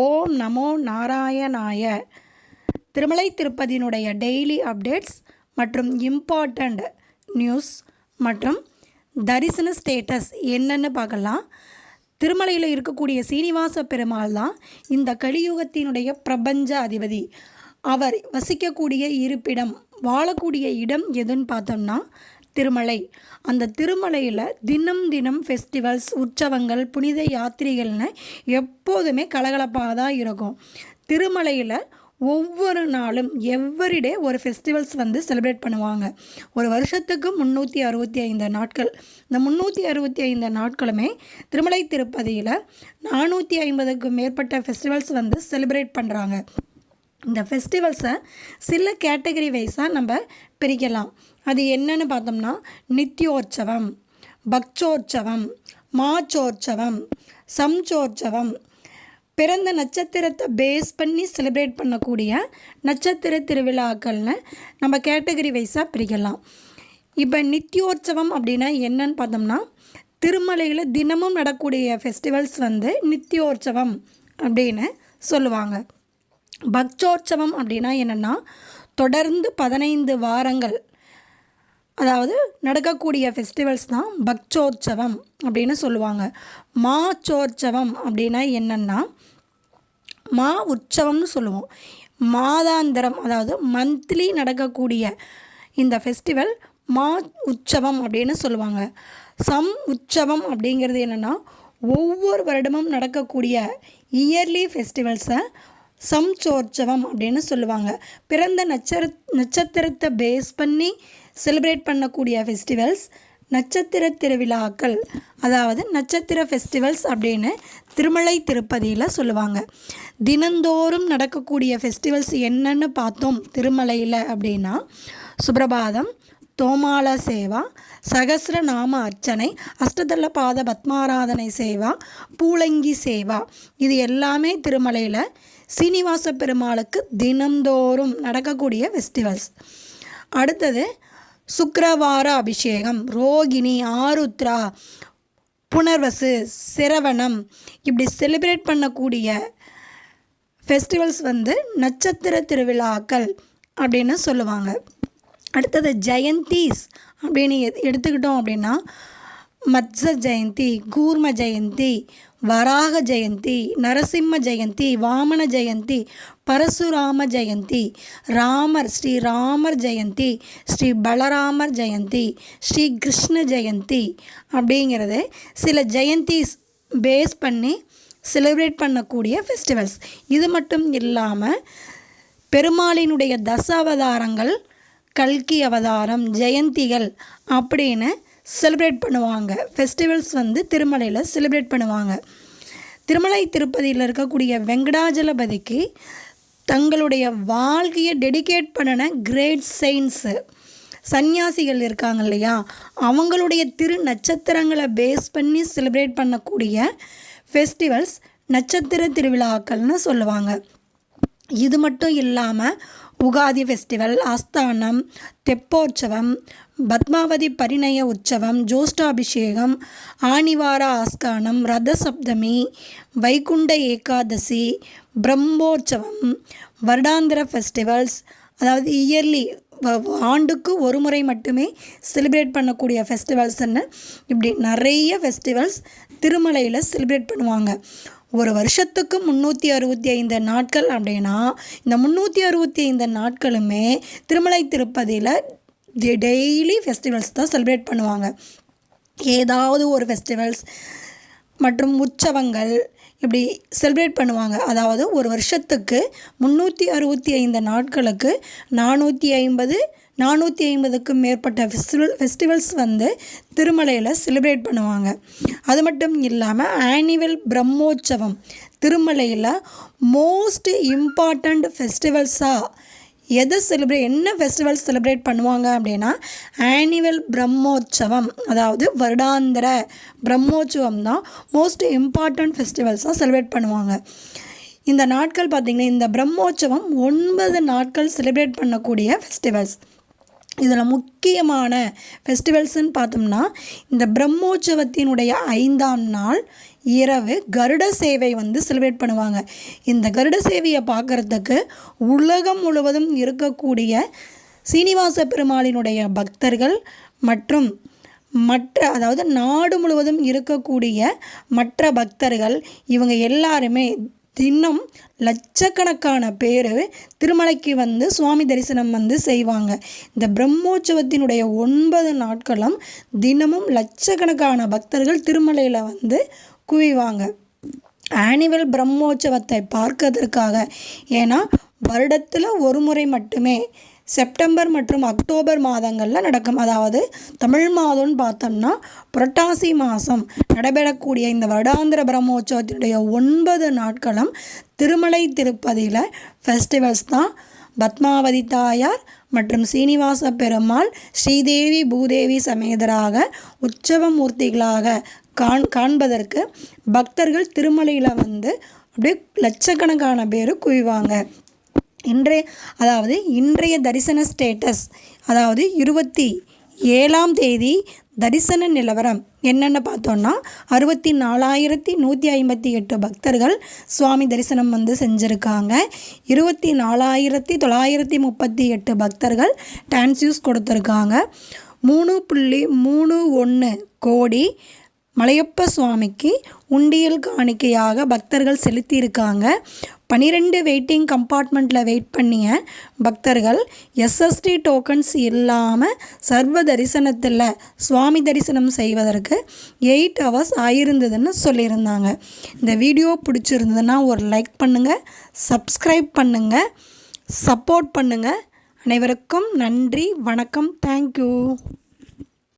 ஓம் நமோ நாராயணாய. திருமலை திருப்பதியினுடைய டெய்லி அப்டேட்ஸ் மற்றும் இம்பார்ட்டண்ட் நியூஸ் மற்றும் தரிசன ஸ்டேட்டஸ் என்னன்னு பார்க்கலாம். திருமலையில் இருக்கக்கூடிய சீனிவாச பெருமாள் தான் இந்த கலியுகத்தினுடைய பிரபஞ்ச அதிபதி. அவர் வசிக்கக்கூடிய இருப்பிடம் வாழக்கூடிய இடம் எதுன்னு பார்த்தோம்னா திருமலை. அந்த திருமலையில் தினம் தினம் ஃபெஸ்டிவல்ஸ் உற்சவங்கள் புனித யாத்திரைகள்னு எப்போதுமே கலகலப்பாக தான் இருக்கும். திருமலையில் ஒவ்வொரு நாளும் எவ்வரிடே ஒரு ஃபெஸ்டிவல்ஸ் வந்து செலிப்ரேட் பண்ணுவாங்க. ஒரு வருஷத்துக்கு முந்நூற்றி அறுபத்தி ஐந்து நாட்கள். இந்த முந்நூற்றி அறுபத்தி ஐந்து நாட்களுமே திருமலை திருப்பதியில் நானூற்றி ஐம்பதுக்கும் மேற்பட்ட ஃபெஸ்டிவல்ஸ் வந்து செலிப்ரேட் பண்ணுறாங்க இந்த ஃபெஸ்டிவல்ஸை சில கேட்டகரி வைஸாக நம்ம பிரிக்கலாம். அது என்னன்னு பார்த்தோம்னா நித்தியோற்சவம் பக்சோற்சவம் மாச்சோற்சவம் சம்சோற்சவம். பிறந்த நட்சத்திரத்தை பேஸ் பண்ணி செலிப்ரேட் பண்ணக்கூடிய நட்சத்திர திருவிழாக்கள்னு நம்ம கேட்டகரி வைஸாக பிரிக்கலாம். இப்போ நித்தியோற்சவம் அப்படின்னா என்னன்னு பார்த்தோம்னா திருமலையில் தினமும் நடக்கூடிய ஃபெஸ்டிவல்ஸ் வந்து நித்தியோற்சவம் அப்படின்னு சொல்லுவாங்க. பக்சோற்சவம் அப்படின்னா என்னென்னா தொடர்ந்து பதினைந்து வாரங்கள் அதாவது நடக்கக்கூடிய ஃபெஸ்டிவல்ஸ் தான் பக்தோற்சவம் அப்படின்னு சொல்லுவாங்க. மாச்சோற்சவம் அப்படின்னா என்னென்னா மா உற்சவம்னு சொல்லுவோம். மாதாந்திரம் அதாவது மந்த்லி நடக்கக்கூடிய இந்த ஃபெஸ்டிவல் மா உற்சவம் அப்படின்னு சொல்லுவாங்க. சம் உற்சவம் அப்படிங்கிறது என்னென்னா ஒவ்வொரு வருடமும் நடக்கக்கூடிய இயர்லி ஃபெஸ்டிவல்ஸை சம்சோற்சவம் அப்படின்னு சொல்லுவாங்க. பிறந்த நட்சர நட்சத்திரத்தை பேஸ் பண்ணி செலிப்ரேட் பண்ணக்கூடிய ஃபெஸ்டிவல்ஸ் நட்சத்திர திருவிழாக்கள். அதாவது நட்சத்திர ஃபெஸ்டிவல்ஸ் அப்படின்னு திருமலை திருப்பதியில் சொல்லுவாங்க. தினந்தோறும் நடக்கக்கூடிய ஃபெஸ்டிவல்ஸ் என்னன்னு பார்த்தோம் திருமலையில் அப்படின்னா சுப்ரபாதம் தோமால சேவா சகசிரநாம அர்ச்சனை அஷ்டதள பாத பத்மாராதனை சேவா பூலங்கி சேவா. இது எல்லாமே திருமலையில் சீனிவாச பெருமாளுக்கு தினந்தோறும் நடக்கக்கூடிய ஃபெஸ்டிவல்ஸ் அடுத்தது சுக்கரவார அபிஷேகம் ரோகிணி ஆருத்ரா புனர்வசு சிரவணம். இப்படி செலிப்ரேட் பண்ணக்கூடிய ஃபெஸ்டிவல்ஸ் வந்து நட்சத்திர திருவிழாக்கள் அப்படின்னு சொல்லுவாங்க. அடுத்தது ஜெயந்தீஸ் அப்படின்னு எடுத்துக்கிட்டோம் அப்படின்னா மத்ஸ ஜெயந்தி கூர்ம ஜெயந்தி வராக ஜெயந்தி நரசிம்ம ஜெயந்தி வாமன ஜெயந்தி பரசுராம ஜெயந்தி ராமர் ஸ்ரீ ராமர் ஜெயந்தி ஸ்ரீ பலராமர் ஜெயந்தி ஸ்ரீ கிருஷ்ண ஜெயந்தி அப்படிங்கிறது சில ஜெயந்திஸ் பேஸ் பண்ணி செலிப்ரேட் பண்ணக்கூடிய ஃபெஸ்டிவல்ஸ். இது மட்டும் இல்லாமல் பெருமாளினுடைய தசாவதாரங்கள் கல்கி அவதாரம் ஜெயந்திகள் அப்படின்னு செலிப்ரேட் பண்ணுவாங்க. ஃபெஸ்டிவல்ஸ் வந்து திருமலையில் செலிப்ரேட் பண்ணுவாங்க. திருமலை திருப்பதியில் இருக்கக்கூடிய வெங்கடாஜலபதிக்கு தங்களுடைய வாழ்க்கையை டெடிகேட் பண்ணின கிரேட் செயின்ஸு சன்னியாசிகள் இருக்காங்க இல்லையா? அவங்களுடைய திரு நட்சத்திரங்களை பேஸ் பண்ணி செலிப்ரேட் பண்ணக்கூடிய ஃபெஸ்டிவல்ஸ் நட்சத்திர திருவிழாக்கள்னு சொல்லுவாங்க. இது மட்டும் இல்லாமல் உகாதி ஃபெஸ்டிவல் ஆஸ்தானம் தெப்போற்சவம் பத்மாவதி பரிணய உற்சவம் ஜோஷ்டாபிஷேகம் ஆனிவார ஆஸ்தானம் ரத சப்தமி வைகுண்ட ஏகாதசி பிரம்மோற்சவம் வருடாந்திர ஃபெஸ்டிவல்ஸ் அதாவது இயர்லி ஆண்டுக்கு ஒரு முறை மட்டுமே செலிப்ரேட் பண்ணக்கூடிய ஃபெஸ்டிவல்ஸ்ன்னு இப்படி நிறைய ஃபெஸ்டிவல்ஸ் திருமலையில் செலிப்ரேட் பண்ணுவாங்க. ஒரு வருஷத்துக்கு முந்நூற்றி அறுபத்தி ஐந்து நாட்கள் அப்படின்னா இந்த முந்நூற்றி அறுபத்தி ஐந்து நாட்களுமே திருமலை திருப்பதியில் டெய்லி ஃபெஸ்டிவல்ஸ் தான் செலிப்ரேட் பண்ணுவாங்க. ஏதாவது ஒரு ஃபெஸ்டிவல்ஸ் மற்றும் உற்சவங்கள் இப்படி செலிப்ரேட் பண்ணுவாங்க. அதாவது ஒரு வருஷத்துக்கு முந்நூற்றி அறுபத்தி ஐந்து நாட்களுக்கு நானூற்றி ஐம்பது நானூற்றி ஐம்பதுக்கும் மேற்பட்ட ஃபெஸ்டிவல் ஃபெஸ்டிவல்ஸ் வந்து திருமலையில் செலிப்ரேட் பண்ணுவாங்க. அது மட்டும் இல்லாமல் ஆனுவல் பிரம்மோற்சவம் திருமலையில் மோஸ்ட் இம்பார்ட்டண்ட் ஃபெஸ்டிவல்ஸாக எதை செலிப்ரேட் என்ன ஃபெஸ்டிவல் செலிப்ரேட் பண்ணுவாங்க அப்படின்னா ஆனுவல் பிரம்மோற்சவம் அதாவது வருடாந்திர பிரம்மோற்சவம் தான் மோஸ்ட் இம்பார்ட்டண்ட் ஃபெஸ்டிவல்ஸாக செலிப்ரேட் பண்ணுவாங்க. இந்த நாட்கள் பார்த்திங்கன்னா இந்த பிரம்மோற்சவம் ஒன்பது நாட்கள் செலிப்ரேட் பண்ணக்கூடிய ஃபெஸ்டிவல்ஸ் இதில் முக்கியமான ஃபெஸ்டிவல்ஸுன்னு பார்த்தோம்னா இந்த பிரம்மோற்சவத்தினுடைய ஐந்தாம் நாள் இரவு கருட சேவை வந்து செலிப்ரேட் பண்ணுவாங்க. இந்த கருட சேவையை பார்க்குறதுக்கு உலகம் முழுவதும் இருக்கக்கூடிய சீனிவாச பெருமாளினுடைய பக்தர்கள் மற்றும் மற்ற அதாவது நாடு முழுவதும் இருக்கக்கூடிய மற்ற பக்தர்கள் இவங்க எல்லாருமே தினம் லட்சக்கணக்கான பேர் திருமலைக்கு வந்து சுவாமி தரிசனம் வந்து செய்வாங்க. இந்த பிரம்மோற்சவத்தினுடைய ஒன்பது நாட்களும் தினமும் லட்சக்கணக்கான பக்தர்கள் திருமலையில் வந்து குவிவாங்க. ஆனிவல் பிரம்மோற்சவத்தை பார்க்கறதற்காக ஏன்னா வருடத்தில் ஒரு முறை மட்டுமே செப்டம்பர் மற்றும் அக்டோபர் மாதங்களில் நடக்கும். அதாவது தமிழ் மாதம்னு பார்த்தோம்னா புரட்டாசி மாதம் நடைபெறக்கூடிய இந்த வருடாந்திர பிரம்மோற்சவத்தினுடைய ஒன்பது நாட்களும் திருமலை திருப்பதியில் ஃபெஸ்டிவல்ஸ் தான். பத்மாவதி தாயார் மற்றும் சீனிவாச பெருமாள் ஸ்ரீதேவி பூதேவி சமேதராக உற்சவ மூர்த்திகளாக காண் காண்பதற்கு பக்தர்கள் திருமலையில் வந்து அப்படியே லட்சக்கணக்கான பேர் குவிவாங்க. இன்றைய அதாவது இன்றைய தரிசன ஸ்டேட்டஸ் அதாவது இருபத்தி ஏழாம் தேதி தரிசன நிலவரம் என்னென்னு பார்த்தோன்னா அறுபத்தி நாலாயிரத்தி நூற்றி ஐம்பத்தி எட்டு பக்தர்கள் சுவாமி தரிசனம் வந்து செஞ்சுருக்காங்க. இருபத்தி நாலாயிரத்தி தொள்ளாயிரத்தி முப்பத்தி எட்டு பக்தர்கள் டான்ஸ்யூஸ் கொடுத்துருக்காங்க. மூணு புள்ளி மூணு ஒன்று கோடி மலையப்ப சுவாமிக்கு உண்டியல் காணிக்கையாக பக்தர்கள் செலுத்தியிருக்காங்க. பன்னிரெண்டு வெயிட்டிங் கம்பார்ட்மெண்ட்டில் வெயிட் பண்ணிய பக்தர்கள் எஸ்எஸ்டி டோக்கன்ஸ் இல்லாமல் சர்வ தரிசனத்தில் சுவாமி தரிசனம் செய்வதற்கு எயிட் ஹவர்ஸ் ஆயிருந்ததுன்னு சொல்லியிருந்தாங்க. இந்த வீடியோ பிடிச்சிருந்ததுன்னா ஒரு லைக் பண்ணுங்கள் சப்ஸ்கிரைப் பண்ணுங்கள் சப்போர்ட் பண்ணுங்கள் அனைவருக்கும் நன்றி வணக்கம் தேங்க்யூ